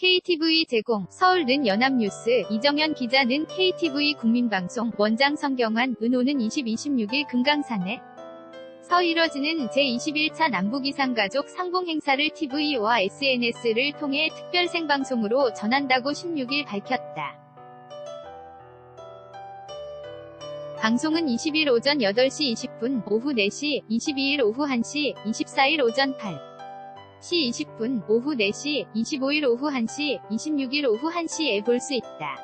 KTV 제공, 서울는 연합뉴스, 이정현 기자는 KTV 국민방송, 원장 성경환, 은호는 20, 26일 금강산에 서 이뤄지는 제21차 남북이상 가족 상봉 행사를 TV와 SNS를 통해 특별 생방송으로 전한다고 16일 밝혔다. 방송은 20일 오전 8시 20분, 오후 4시, 22일 오후 1시, 24일 오전 8. 시 20분, 오후 4시, 25일 오후 1시, 26일 오후 1시에 볼 수 있다.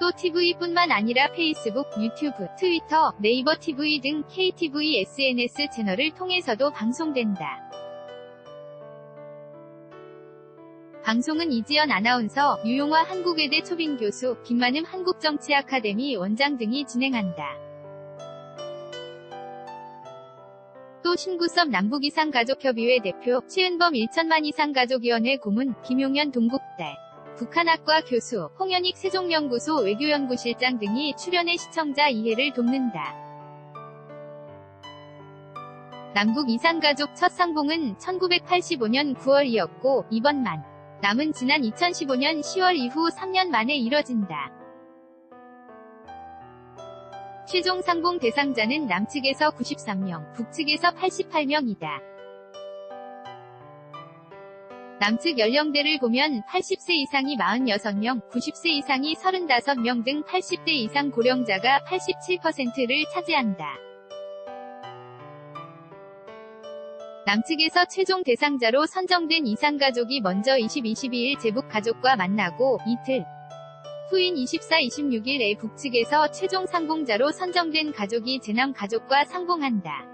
또 TV뿐만 아니라 페이스북, 유튜브, 트위터, 네이버 TV 등 KTV SNS 채널을 통해서도 방송된다. 방송은 이지연 아나운서, 유용화 한국외대 초빙 교수, 김만음 한국정치아카데미 원장 등이 진행한다. 또 신구섭 남북이상 가족협의회 대표, 최은범 일천만 이상 가족위원회 고문, 김용현 동국대, 북한학과 교수, 홍현익 세종연구소 외교연구실장 등이 출연해 시청자 이해를 돕는다. 남북 이상가족 첫 상봉은 1985년 9월이었고, 이번 만 남은 지난 2015년 10월 이후 3년 만에 이뤄진다. 최종 상봉 대상자는 남측에서 93명, 북측에서 88명이다. 남측 연령대를 보면 80세 이상이 46명, 90세 이상이 35명 등 80대 이상 고령자가 87%를 차지한다. 남측에서 최종 대상자로 선정된 이상가족이 먼저 20, 22일 제북 가족과 만나고 이틀 후인 24, 26일에 북측에서 최종 상봉자로 선정된 가족이 제남 가족과 상봉한다.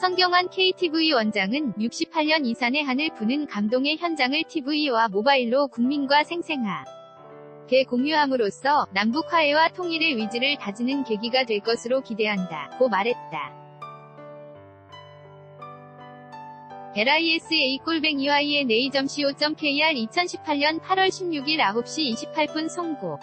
성경환 KTV 원장은 68년 이산의 하늘 부는 감동의 현장을 TV와 모바일로 국민과 생생하 게 공유함으로써 남북 화해와 통일의 위지를 다지는 계기가 될 것으로 기대한다. 고 말했다. LISA 꼴뱅이와 ENA.co.kr 2018년 8월 16일 9시 28분 송고